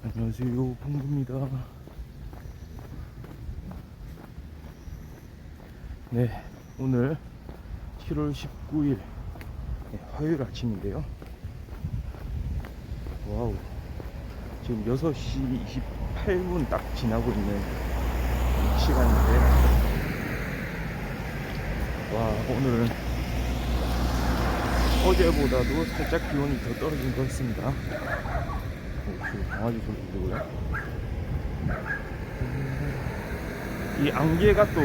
안녕하세요. 봉구입니다. 네 오늘 7월 19일 네, 화요일 아침인데요. 와우. 지금 6시 28분 딱 지나고 있는 시간인데. 와 오늘은 어제보다도 살짝 기온이 더 떨어진 것 같습니다 강아지 소리 들리고요. 이 안개가 또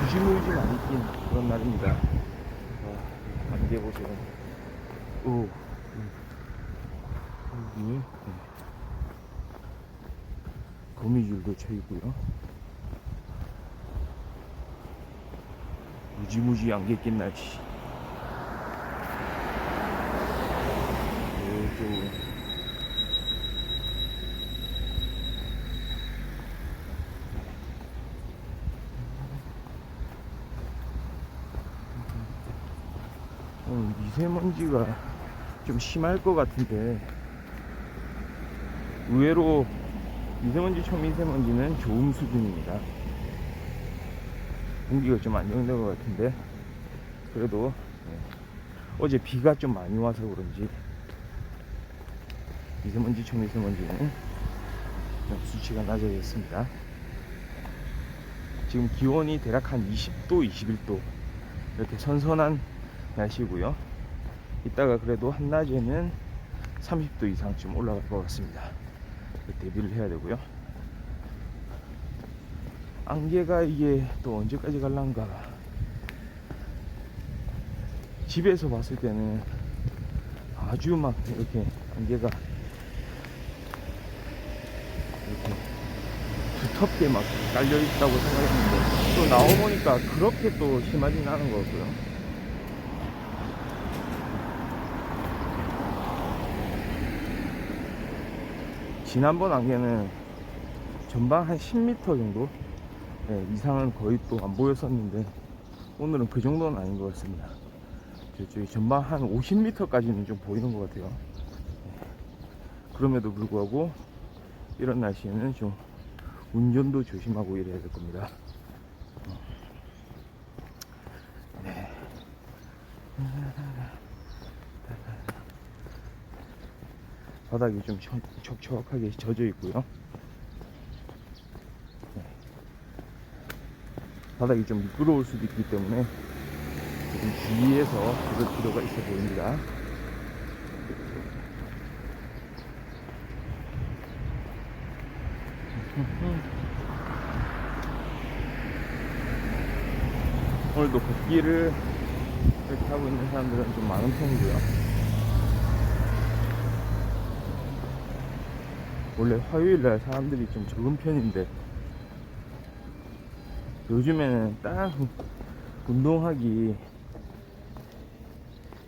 무지무지 많이 낀 그런 날입니다. 와, 안개 보세요. 오, 여기 네. 거미줄도 쳐 있고요. 무지무지 안개 낀 날씨. 요쪽 오늘 미세먼지가 좀 심할 것 같은데 의외로 미세먼지 초미세먼지는 좋은 수준입니다. 공기가 좀 안정된 것 같은데 그래도 네, 어제 비가 좀 많이 와서 그런지 미세먼지 초미세먼지는 좀 수치가 낮아졌습니다. 지금 기온이 대략 한 20도, 21도 이렇게 선선한 날씨고요. 이따가 그래도 한낮에는 30도 이상쯤 올라갈 것 같습니다. 대비를 해야 되고요. 안개가 이게 또 언제까지 갈란가. 집에서 봤을 때는 아주 막 이렇게 안개가 이렇게 두텁게 막 깔려 있다고 생각했는데 또 나와보니까 그렇게 또 심하진 않은 것 같고요. 지난번 안개는 전방 한 10m 정도 예, 이상은 거의 또 안 보였었는데 오늘은 그 정도는 아닌 것 같습니다. 저쪽에 전방 한 50m까지는 좀 보이는 것 같아요. 예, 그럼에도 불구하고 이런 날씨에는 좀 운전도 조심하고 이래야 될 겁니다. 어. 네. 바닥이 좀 척- 촉촉하게 젖어 있고요. 네. 바닥이 좀 미끄러울 수도 있기 때문에 조금 주의해서 그럴 필요가 있어 보입니다. 오늘도 걷기를 이렇게 하고 있는 사람들은 좀 많은 편이고요. 원래 화요일 날 사람들이 좀 적은 편인데 요즘에는 딱 운동하기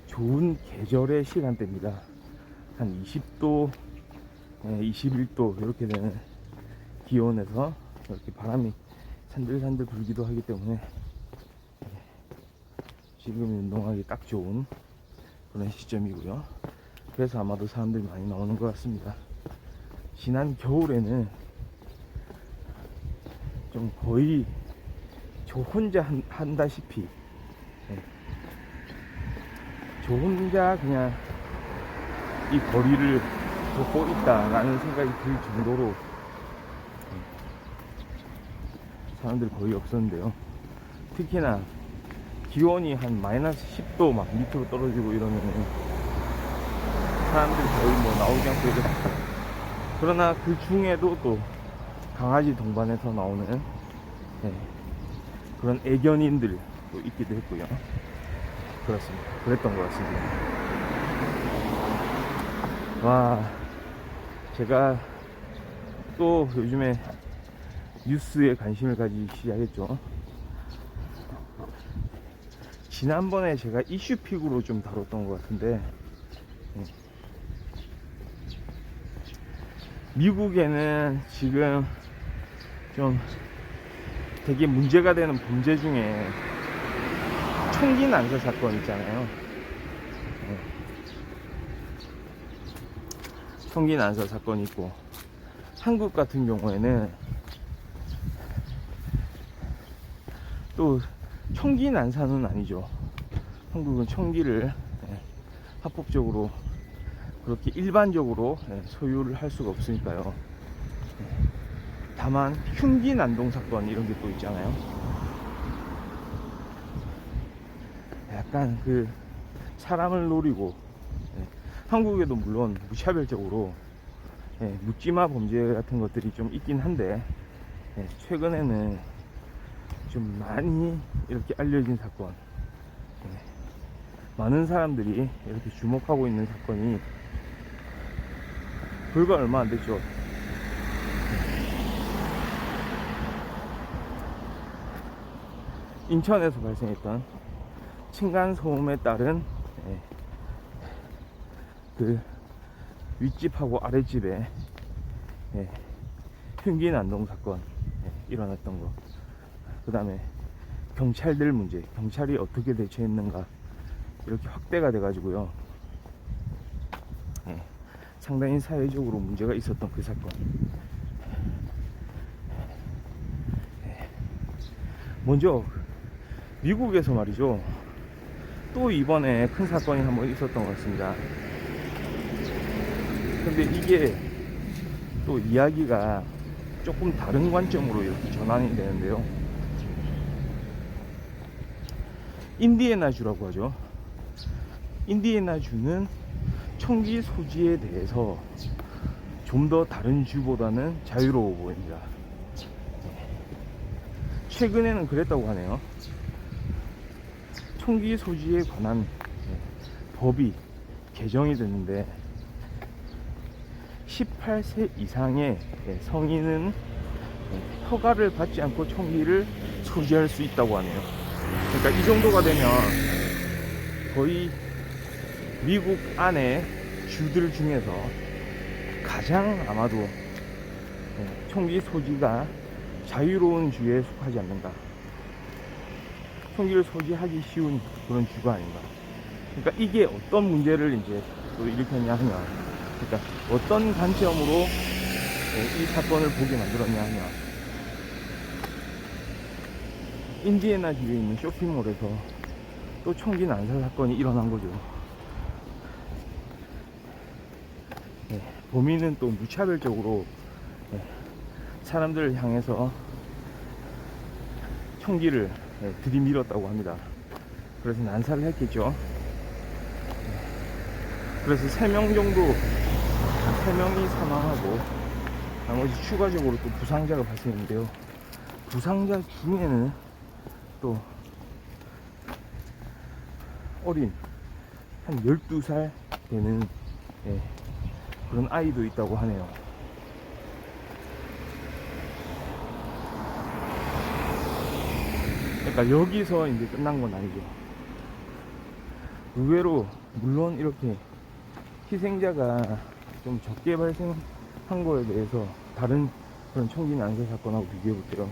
좋은 계절의 시간대입니다. 한 20도, 21도 이렇게 되는 기온에서 이렇게 바람이 산들산들 불기도 하기 때문에 지금 운동하기 딱 좋은 그런 시점이고요. 그래서 아마도 사람들이 많이 나오는 것 같습니다. 지난 겨울에는 좀 거의 저 혼자 한, 한다시피 예. 저 혼자 그냥 이 거리를 걷고 있다라는 생각이 들 정도로 예. 사람들이 거의 없었는데요. 특히나 기온이 한 마이너스 10도 막 밑으로 떨어지고 이러면은 사람들이 거의 뭐 나오지 않고 이랬어요. 그러나 그 중에도 또 강아지 동반해서 나오는 예, 그런 애견인들도 있기도 했고요. 그렇습니다. 그랬던 것 같습니다. 와, 제가 또 요즘에 뉴스에 관심을 가지기 시작했죠. 지난번에 제가 이슈픽으로 좀 다뤘던 것 같은데, 미국에는 지금 좀 되게 문제가 되는 범죄 중에 총기 난사 사건 있잖아요. 네. 총기 난사 사건이 있고 한국 같은 경우에는 또 총기 난사는 아니죠. 한국은 총기를 예, 합법적으로 그렇게 일반적으로 예, 소유를 할 수가 없으니까요. 예, 다만 흉기 난동 사건 이런 게 또 있잖아요. 약간 그 사람을 노리고 예, 한국에도 물론 무차별적으로 예, 묻지마 범죄 같은 것들이 좀 있긴 한데 예, 최근에는 좀 많이 이렇게 알려진 사건 예, 많은 사람들이 이렇게 주목하고 있는 사건이 불과 얼마 안 됐죠 인천에서 발생했던 층간 소음에 따른 예, 그 윗집하고 아랫집에 예, 흉기 난동 사건 예, 일어났던 거. 그 다음에 경찰들 문제, 경찰이 어떻게 대처했는가 이렇게 확대가 돼가지고요. 예, 상당히 사회적으로 문제가 있었던 그 사건. 예, 먼저 미국에서 말이죠. 또 이번에 큰 사건이 한 번 있었던 것 같습니다. 근데 이게 또 이야기가 조금 다른 관점으로 이렇게 전환이 되는데요. 인디애나주라고 하죠. 인디애나주는 총기 소지에 대해서 좀 더 다른 주보다는 자유로워 보입니다. 최근에는 그랬다고 하네요. 총기 소지에 관한 예, 법이 개정이 됐는데 18세 이상의 예, 성인은 예, 허가를 받지 않고 총기를 소지할 수 있다고 하네요. 그러니까 이 정도가 되면 거의 미국 안에 주들 중에서 가장 아마도 예, 총기 소지가 자유로운 주에 속하지 않는가. 총기를 소지하기 쉬운 그런 주가 아닌가. 그러니까 이게 어떤 문제를 이제 또 일으켰냐 하면, 그러니까 어떤 관점으로 예, 이 사건을 보게 만들었냐 하면, 인디애나 주에 있는 쇼핑몰에서 또 총기 난사 사건이 일어난 거죠. 범인은 또 무차별적으로 예, 사람들을 향해서 총기를 예, 들이밀었다고 합니다. 그래서 난사를 했겠죠. 그래서 3명 정도, 3명이 사망하고, 나머지 추가적으로 또 부상자가 발생했는데요. 부상자 중에는 또 어린, 한 12살 되는 예, 그런 아이도 있다고 하네요. 그러니까 여기서 이제 끝난 건 아니죠. 의외로 물론 이렇게 희생자가 좀 적게 발생한 거에 대해서 다른 그런 총기 난사 사건하고 비교해 볼게요.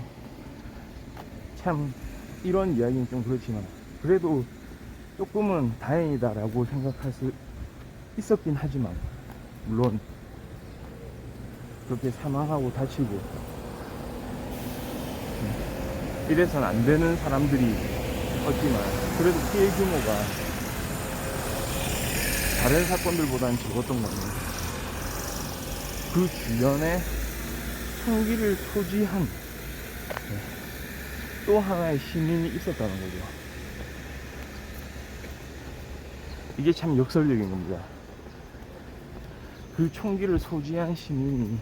참 이런 이야기는 좀 그렇지만 그래도 조금은 다행이다라고 생각할 수 있었긴 하지만 물론 그렇게 사망하고 다치고 이래서는 안 되는 사람들이 없지만 그래도 피해 규모가 다른 사건들보다는 적었던 거는 그 주변에 총기를 소지한 네, 또 하나의 시민이 있었다는 거죠. 이게 참 역설적인 겁니다. 그 총기를 소지한 시민이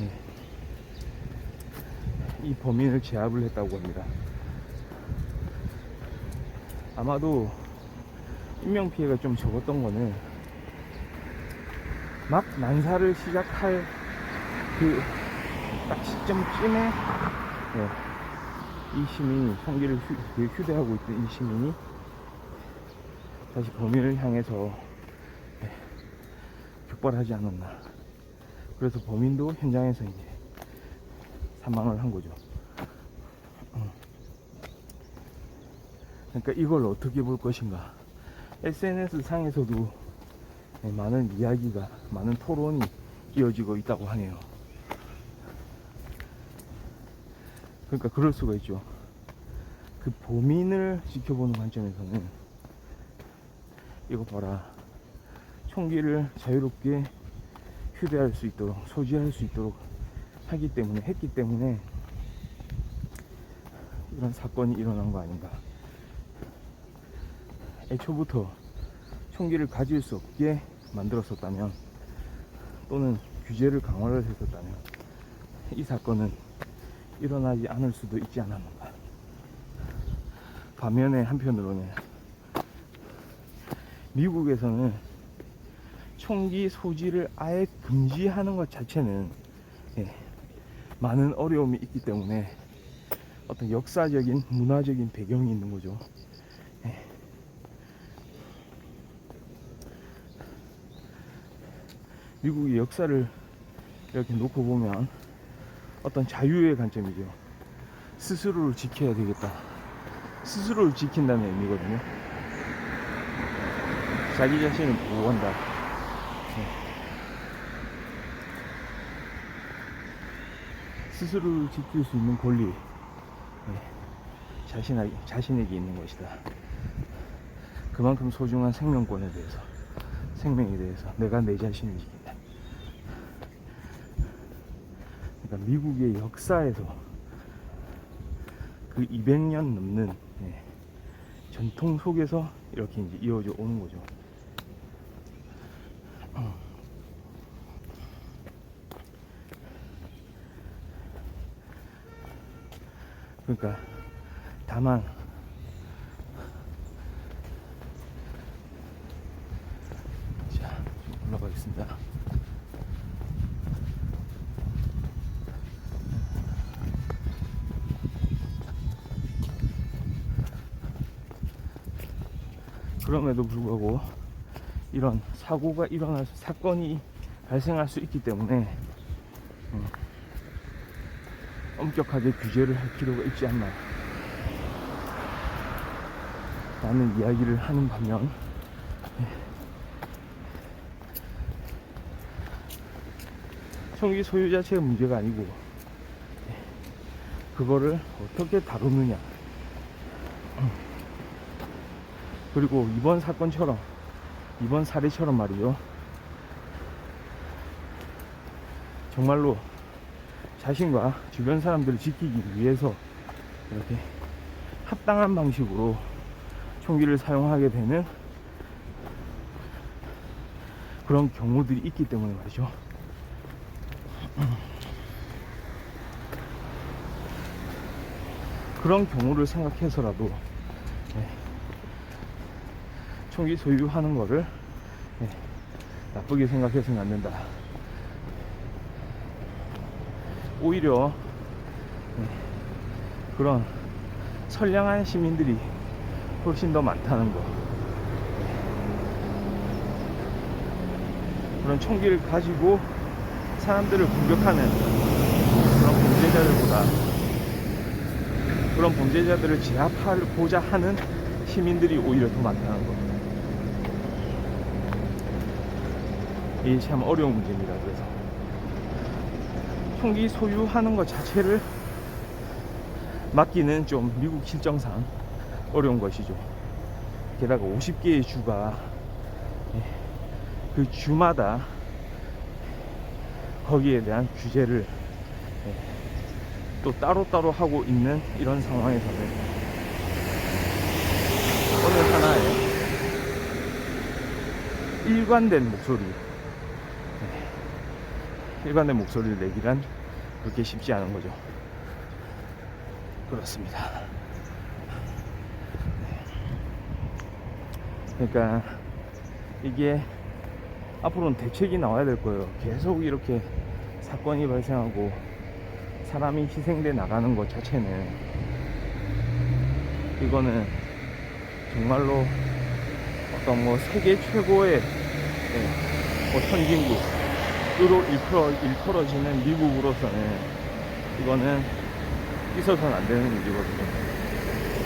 예, 이 범인을 제압을 했다고 합니다. 아마도 인명 피해가 좀 적었던 거는 막 난사를 시작할 그 딱 시점쯤에 예, 이 시민이 총기를 휴, 그 휴대하고 있던 이 시민이 다시 범인을 향해서 예, 격발하지 않았나. 그래서 범인도 현장에서 이제 사망을 한 거죠. 음. 그러니까 이걸 어떻게 볼 것인가. SNS 상에서도 네, 많은 이야기가, 많은 토론이 이어지고 있다고 하네요. 그러니까 그럴 수가 있죠. 그 범인을 지켜보는 관점에서는 이거 봐라. 총기를 자유롭게 휴대할 수 있도록 소지할 수 있도록 하기 때문에 했기 때문에 이런 사건이 일어난 거 아닌가. 애초부터 총기를 가질 수 없게 만들었었다면 또는 규제를 강화를 했었다면 이 사건은 일어나지 않을 수도 있지 않았는가. 반면에 한편으로는 미국에서는 총기 소지를 아예 금지하는 것 자체는 예, 많은 어려움이 있기 때문에 어떤 역사적인 문화적인 배경이 있는 거죠. 예. 미국의 역사를 이렇게 놓고 보면 어떤 자유의 관점이죠. 스스로를 지켜야 되겠다. 스스로를 지킨다는 의미거든요. 자기 자신을 보호한다. 스스로를 지킬 수 있는 권리. 네. 자신에게, 자신에게 있는 것이다. 그만큼 소중한 생명권에 대해서, 생명에 대해서 내가 내 자신을 지킨다. 그러니까 미국의 역사에서 그 200년 넘는 예, 전통 속에서 이렇게 이제 이어져 오는 거죠. 그러니까 다만 자좀 올라가겠습니다. 그럼에도 불구하고 이런 사고가 일어날 수, 사건이 발생할 수 있기 때문에 음, 엄격하게 규제를 할 필요가 있지 않나 라는 이야기를 하는 반면 예. 총기 소유 자체가 문제가 아니고 예. 그거를 어떻게 다루느냐 그리고 이번 사건처럼 이번 사례처럼 말이죠 정말로 자신과 주변 사람들을 지키기 위해서 이렇게 합당한 방식으로 총기를 사용하게 되는 그런 경우들이 있기 때문에 말이죠. 그런 경우를 생각해서라도 네, 총기 소유하는 거를 네, 나쁘게 생각해서는 안 된다. 오히려 네, 그런 선량한 시민들이 훨씬 더 많다는 거. 그런 총기를 가지고 사람들을 공격하는 그런 범죄자들보다 그런 범죄자들을 제압하고자 하는 시민들이 오히려 더 많다는 거. 이게 참 어려운 문제입니다. 그래서 총기 소유하는 것 자체를 막기는 좀 미국 실정상 어려운 것이죠. 게다가 50개의 주가 예, 그 주마다 거기에 대한 규제를 예, 또 따로따로 하고 있는 이런 상황에서는 어느 하나의 일관된 목소리 예, 일관된 목소리를 내기란 그렇게 쉽지 않은 거죠. 그렇습니다. 그러니까 이게 앞으로는 대책이 나와야 될 거예요. 계속 이렇게 사건이 발생하고 사람이 희생돼 나가는 것 자체는 이거는 정말로 어떤 뭐 세계 최고의 예, 뭐 선진국 으로 일컬어, 일컬어지는 미국으로서는 이거는 있어서는 안 되는 일이거든요.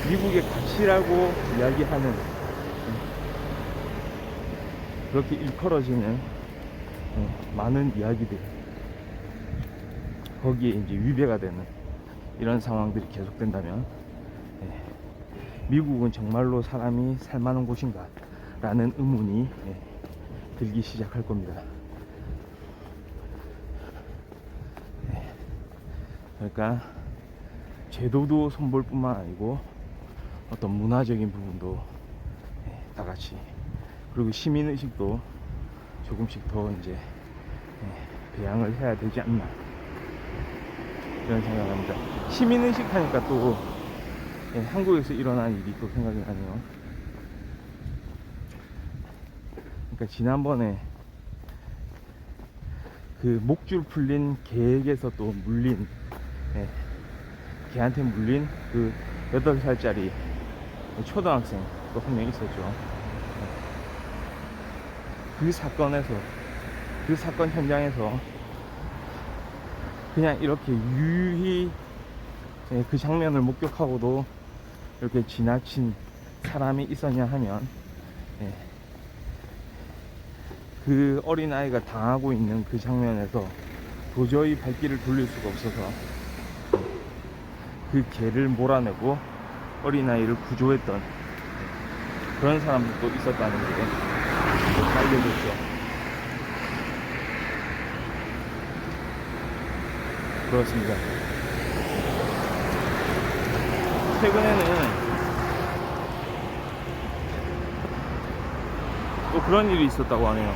미국의 가치라고 이야기하는 그렇게 일컬어지는 어, 많은 이야기들 거기에 이제 위배가 되는 이런 상황들이 계속된다면 예, 미국은 정말로 사람이 살만한 곳인가 라는 의문이 예, 들기 시작할 겁니다. 그러니까 제도도 손볼 뿐만 아니고 어떤 문화적인 부분도 예, 다 같이 그리고 시민 의식도 조금씩 더 이제 예, 배양을 해야 되지 않나 이런 생각을 합니다. 시민 의식 하니까 또 예, 한국에서 일어난 일이 또 생각이 나네요. 그러니까 지난번에 그 목줄 풀린 개에게서 또 물린 예, 개한테 물린 그 8살짜리 초등학생 또 한 명 있었죠. 그 사건에서 그 사건 현장에서 그냥 이렇게 유유히 예, 그 장면을 목격하고도 이렇게 지나친 사람이 있었냐 하면 예, 그 어린아이가 당하고 있는 그 장면에서 도저히 발길을 돌릴 수가 없어서 그 개를 몰아내고 어린아이를 구조했던 예, 그런 사람들도 있었다는 게 알려졌죠. 그렇습니다. 최근에는 또 그런 일이 있었다고 하네요.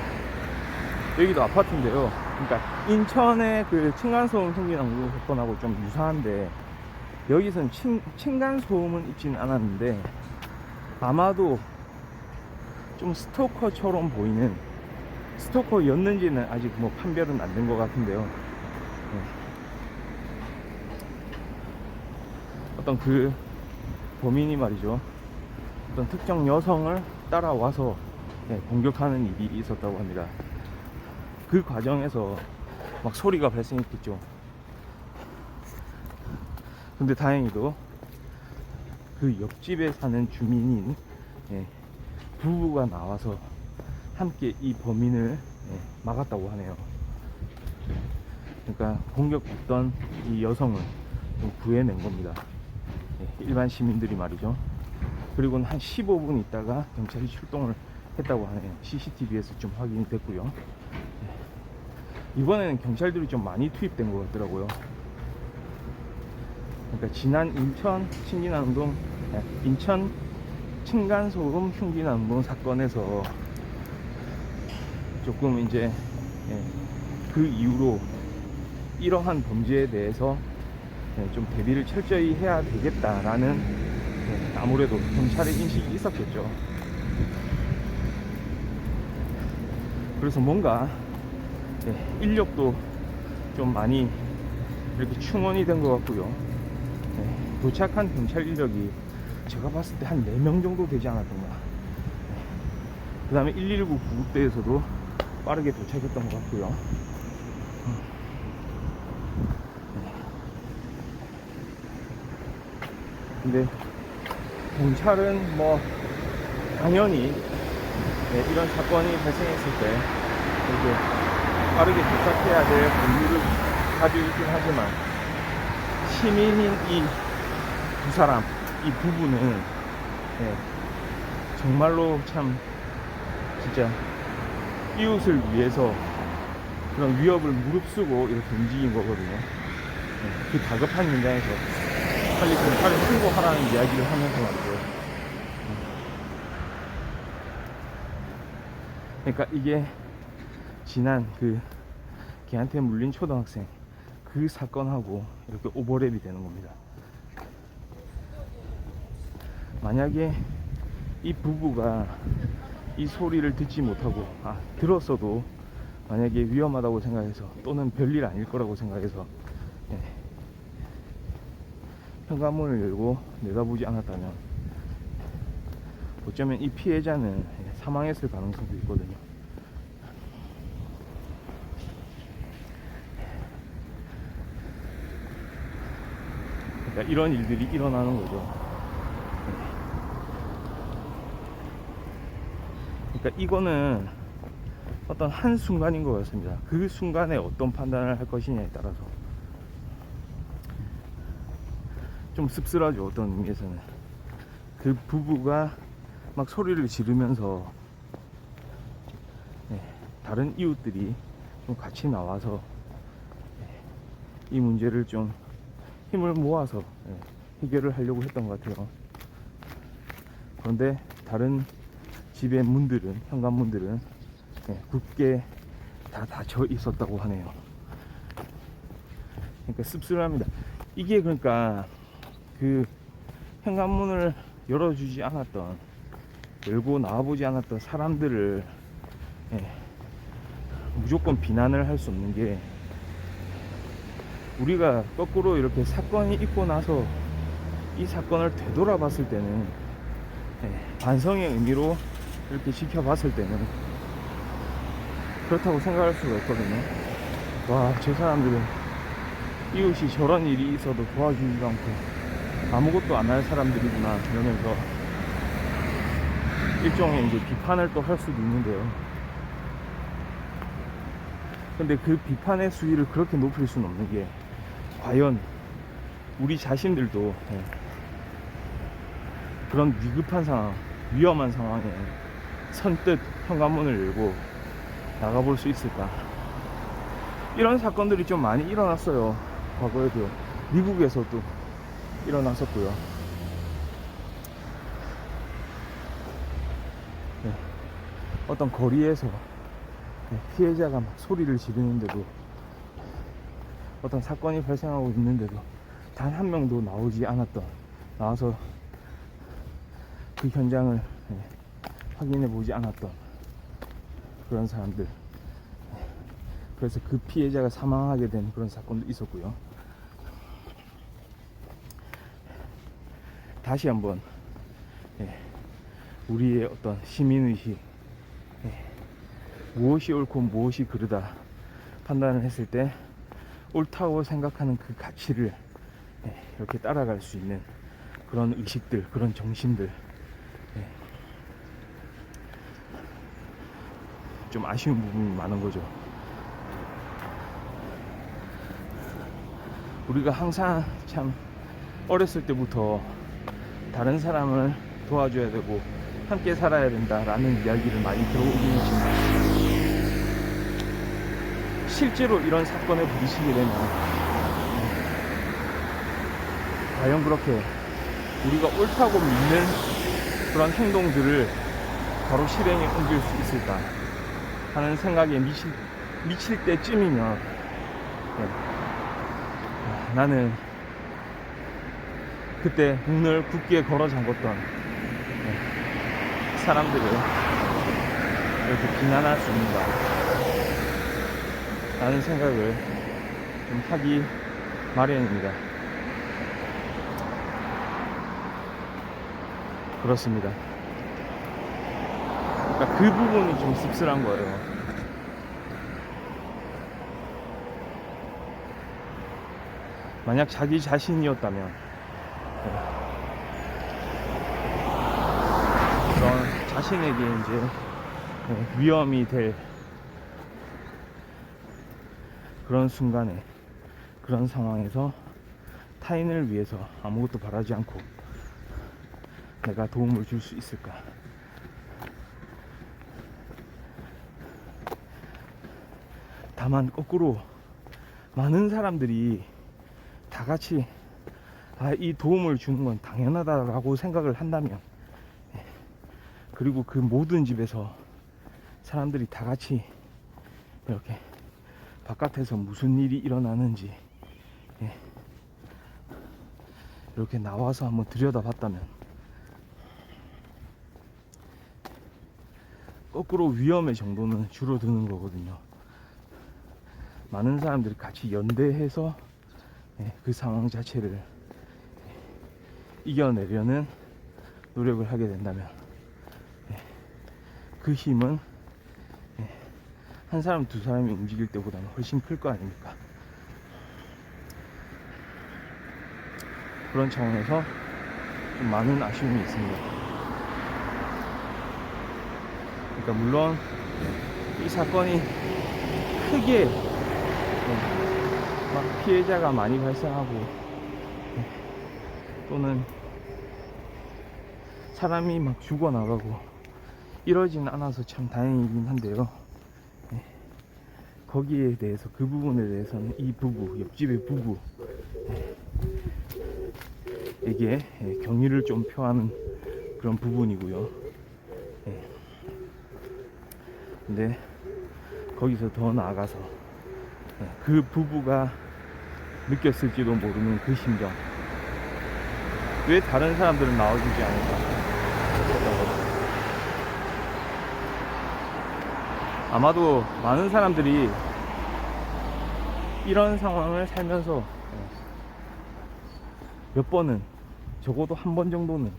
여기도 아파트인데요. 그러니까 인천의 그 층간소음 생기는 사건하고 좀 유사한데 여기선 층, 층간 소음은 있지는 않았는데 아마도 좀 스토커처럼 보이는 스토커였는지는 아직 뭐 판별은 안 된 것 같은데요. 네. 어떤 그 범인이 말이죠. 어떤 특정 여성을 따라와서 네, 공격하는 일이 있었다고 합니다. 그 과정에서 막 소리가 발생했겠죠. 근데 다행히도 그 옆집에 사는 주민인 예, 부부가 나와서 함께 이 범인을 예, 막았다고 하네요. 그러니까 공격했던 이 여성을 좀 구해낸 겁니다. 예, 일반 시민들이 말이죠. 그리고는 한 15분 있다가 경찰이 출동을 했다고 하네요. CCTV에서 좀 확인이 됐고요. 예, 이번에는 경찰들이 좀 많이 투입된 것 같더라고요. 그러니까 지난 인천 층기남동 예, 인천 층간소음 흉기남동 사건에서 조금 이제 예, 그 이후로 이러한 범죄에 대해서 예, 좀 대비를 철저히 해야 되겠다라는 예, 아무래도 경찰의 인식이 있었겠죠. 그래서 뭔가 예, 인력도 좀 많이 이렇게 충원이 된 것 같고요. 예, 도착한 경찰 인력이 제가 봤을 때 한 4명 정도 되지 않았던가. 그 다음에 119 구급대에서도 빠르게 도착했던 것 같고요. 음. 네. 근데 경찰은 뭐 당연히 네, 이런 사건이 발생했을 때 이렇게 빠르게 도착해야 될 권리를 가지고 있긴 하지만 시민인 이 두 사람, 이 부부는 네, 정말로 참 진짜 이웃을 위해서 그런 위협을 무릅쓰고 이렇게 움직인 거거든요. 네, 그 다급한 현장에서 빨리 경찰에 신고하라는 이야기를 하면서 말이죠. 그러니까 이게 지난 그 걔한테 물린 초등학생 그 사건하고 이렇게 오버랩이 되는 겁니다. 만약에 이 부부가 이 소리를 듣지 못하고 아 들었어도 만약에 위험하다고 생각해서 또는 별일 아닐 거라고 생각해서 예, 현관문을 열고 내다보지 않았다면 어쩌면 이 피해자는 예, 사망했을 가능성도 있거든요. 그러니까 이런 일들이 일어나는 거죠. 그러니까 이거는 어떤 한 순간인 것 같습니다. 그 순간에 어떤 판단을 할 것이냐에 따라서 좀 씁쓸하죠 어떤 의미에서는 그 부부가 막 소리를 지르면서 네, 다른 이웃들이 좀 같이 나와서 네, 이 문제를 좀 힘을 모아서 네, 해결을 하려고 했던 것 같아요. 그런데 다른 집의 문들은 현관문들은 네, 굳게 다 닫혀 있었다고 하네요. 그러니까 씁쓸합니다. 이게 그러니까 그 현관문을 열어주지 않았던 열고 나와보지 않았던 사람들을 예, 무조건 비난을 할 수 없는 게 우리가 거꾸로 이렇게 사건이 있고 나서 이 사건을 되돌아봤을 때는 예, 반성의 의미로 이렇게 지켜봤을 때는 그렇다고 생각할 수가 있거든요. 와, 저 사람들은 이웃이 저런 일이 있어도 도와주지도 않고 아무것도 안 할 사람들이구나 이러면서 일종의 이제 비판을 또 할 수도 있는데요. 근데 그 비판의 수위를 그렇게 높일 수는 없는 게 과연 우리 자신들도 예, 그런 위급한 상황, 위험한 상황에 선뜻 현관문을 열고 나가볼 수 있을까? 이런 사건들이 좀 많이 일어났어요. 과거에도 미국에서도 일어났었고요. 네. 어떤 거리에서 네, 피해자가 막 소리를 지르는데도 어떤 사건이 발생하고 있는데도 단 한 명도 나오지 않았던 나와서 그 현장을 네, 확인해 보지 않았던 그런 사람들 네. 그래서 그 피해자가 사망하게 된 그런 사건도 있었고요. 다시 한번 예, 우리의 어떤 시민의식 예, 무엇이 옳고 무엇이 그르다 판단을 했을 때 옳다고 생각하는 그 가치를 예, 이렇게 따라갈 수 있는 그런 의식들 그런 정신들 예, 좀 아쉬운 부분이 많은 거죠. 우리가 항상 참 어렸을 때부터 다른 사람을 도와줘야 되고 함께 살아야 된다라는 이야기를 많이 들어오긴 했지만 실제로 이런 사건에 부딪히게 되면 과연 그렇게 우리가 옳다고 믿는 그런 행동들을 바로 실행에 옮길 수 있을까 하는 생각에 미칠, 미칠 때쯤이면 네. 나는 그때 문을 굳게 걸어 잠궜던 네, 사람들을 이렇게 비난할 수 있는가 라는 생각을 좀 하기 마련입니다. 그렇습니다. 그러니까 그 부분이 좀 씁쓸한 거예요. 만약 자기 자신이었다면 네. 그런 자신에게 이제 네, 위험이 될 그런 순간에 그런 상황에서 타인을 위해서 아무것도 바라지 않고 내가 도움을 줄 수 있을까? 다만 거꾸로 많은 사람들이 다 같이 아, 이 도움을 주는 건 당연하다라고 생각을 한다면 예. 그리고 그 모든 집에서 사람들이 다 같이 이렇게 바깥에서 무슨 일이 일어나는지 예. 이렇게 나와서 한번 들여다봤다면 거꾸로 위험의 정도는 줄어드는 거거든요. 많은 사람들이 같이 연대해서 예, 그 상황 자체를 이겨내려는 노력을 하게 된다면 예, 그 힘은 예, 한 사람 두 사람이 움직일 때보다는 훨씬 클 거 아닙니까? 그런 차원에서 좀 많은 아쉬움이 있습니다. 그러니까 물론 이 사건이 크게 어, 막 피해자가 많이 발생하고 또는 사람이 막 죽어나가고 이러진 않아서 참 다행이긴 한데요. 예. 거기에 대해서 그 부분에 대해서는 이 부부 옆집의 부부 예. 에게 예, 경의를 좀 표하는 그런 부분이고요. 예. 근데 거기서 더 나아가서 예, 그 부부가 느꼈을지도 모르는 그 심정. 왜 다른 사람들은 나와주지 않을까? 아마도 많은 사람들이 이런 상황을 살면서 몇 번은 적어도 한 번 정도는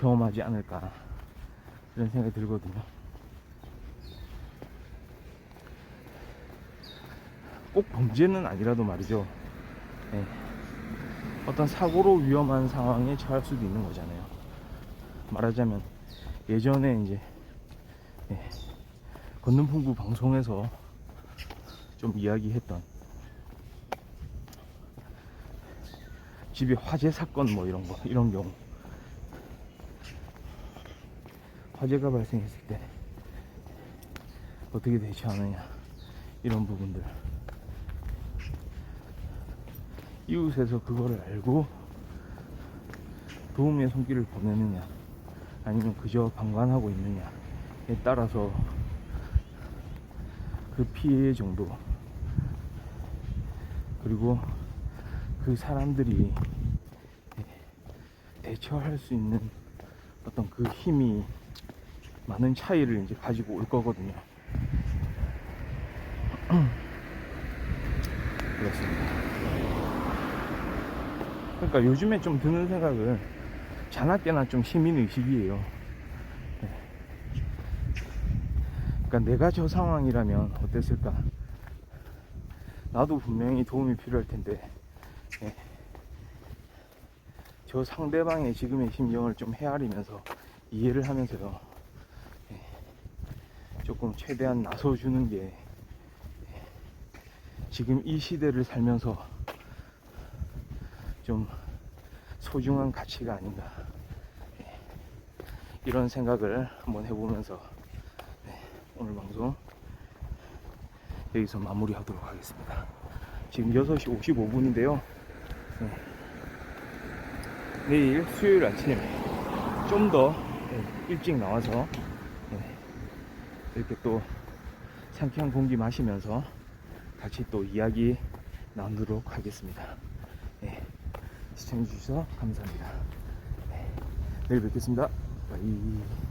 경험하지 않을까 이런 생각이 들거든요. 꼭 범죄는 아니라도 말이죠. 예. 어떤 사고로 위험한 상황에 처할 수도 있는 거잖아요. 말하자면 예전에 이제 예, 건능풍부 방송에서 좀 이야기했던 집에 화재 사건 뭐 이런 거 이런 경우. 화재가 발생했을 때 어떻게 대처하느냐 이런 부분들. 이웃에서 그거를 알고 도움의 손길을 보내느냐 아니면 그저 방관하고 있느냐에 따라서 그 피해 정도 그리고 그 사람들이 대처할 수 있는 어떤 그 힘이 많은 차이를 이제 가지고 올 거거든요. 그렇습니다. 그러니까 요즘에 좀 드는 생각은 자나깨나 좀 시민의식이에요. 네. 그러니까 내가 저 상황이라면 어땠을까? 나도 분명히 도움이 필요할 텐데, 예. 저 상대방의 지금의 심정을 좀 헤아리면서 이해를 하면서요. 예. 조금 최대한 나서주는 게 예. 지금 이 시대를 살면서 좀 소중한 가치가 아닌가 예. 이런 생각을 한번 해보면서 네, 오늘 방송 여기서 마무리하도록 하겠습니다. 지금 6시 55분인데요. 내일 수요일 아침 좀더 일찍 나와서 네, 이렇게 또 상쾌한 공기 마시면서 같이 또 이야기 나누도록 하겠습니다. 네, 시청해주셔서 감사합니다. 네, 내일 뵙겠습니다. 바이.